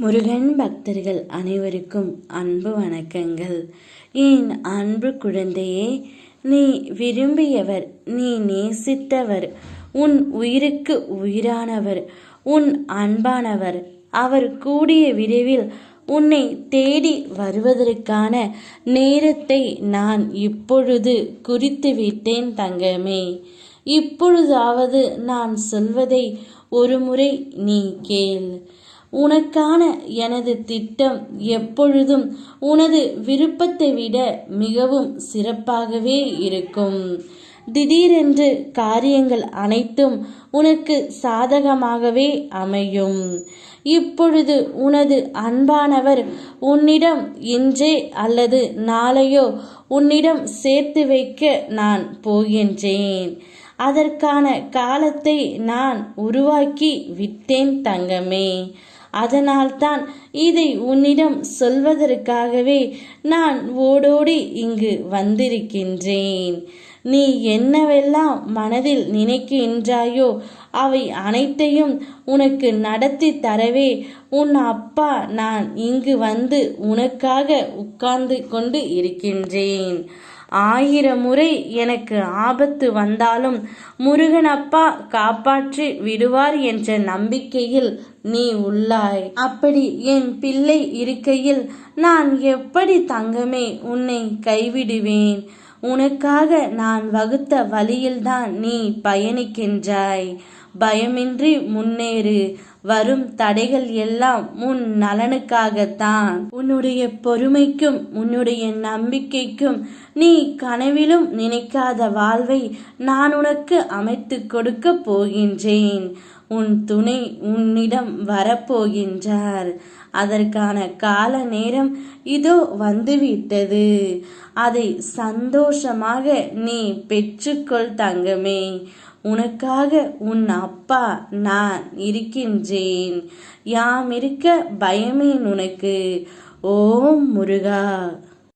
முருகன் பக்தர்கள் அனைவருக்கும் அன்பு வணக்கங்கள். என் அன்பு குழந்தையே நீ விரும்பியவர் நீ நேசித்தவர் உன் உயிருக்கு உயிரானவர் உன் அன்பானவர் அவர் கூடிய விரைவில் உன்னை தேடி வருவதற்கான நேரத்தை நான் இப்பொழுது குறித்து விட்டேன் தங்கமே. இப்பொழுதாவது நான் சொல்வதை ஒருமுறை நீ கேள். உனக்கான எனது திட்டம் எப்பொழுதும் உனது விருப்பத்தை விட மிகவும் சிறப்பாகவே இருக்கும். திடீரென்று காரியங்கள் அனைத்தும் உனக்கு சாதகமாகவே அமையும். இப்பொழுது உனது அன்பானவர் உன்னிடம் இன்றே அல்லது நாளையோ உன்னிடம் சேர்த்து வைக்க நான் போகின்றேன். அதற்கான காலத்தை நான் உருவாக்கி விட்டேன் தங்கமே. அதனால்தான் இதை உன்னிடம் சொல்வதற்காகவே நான் ஓடோடி இங்கு வந்திருக்கின்றேன். நீ என்னவெல்லாம் மனதில் நினைக்கின்றாயோ அவை அனைத்தையும் உனக்கு நடத்தி தரவே உன் அப்பா நான் இங்கு வந்து உனக்காக உட்கார்ந்து கொண்டு இருக்கின்றேன். ஆயிரம் முறை எனக்கு ஆபத்து வந்தாலும் முருகனப்பா காப்பாற்றி விடுவார் என்ற நம்பிக்கையில் நீ உள்ளாய். அப்படி என் பிள்ளை இருக்கையில் நான் எப்படி தங்கமே உன்னை கைவிடுவேன்? உனக்காக நான் வகுத்த வழியில்தான் நீ பயணிக்கின்றாய். பயமின்றி முன்னேறு. வரும் தடைகள் எல்லாம் உன் நலனுக்காகத்தான். உன்னுடைய பொறுமைக்கும் உன்னுடைய நம்பிக்கைக்கும் நீ கனவிலும் நினைக்காத வாழ்வை நான் உனக்கு அமைத்து கொடுக்க போகின்றேன். உன் துணை உன்னிடம் வரப்போகின்றார். அதற்கான கால நேரம் இதோ வந்துவிட்டது. அதை சந்தோஷமாக நீ பெற்றுக்கொள் தங்கமே. உனக்காக உன் அப்பா நான் இருக்கின்றேன். யாம் இருக்க பயமேன் உனக்கு. ஓம் முருகா!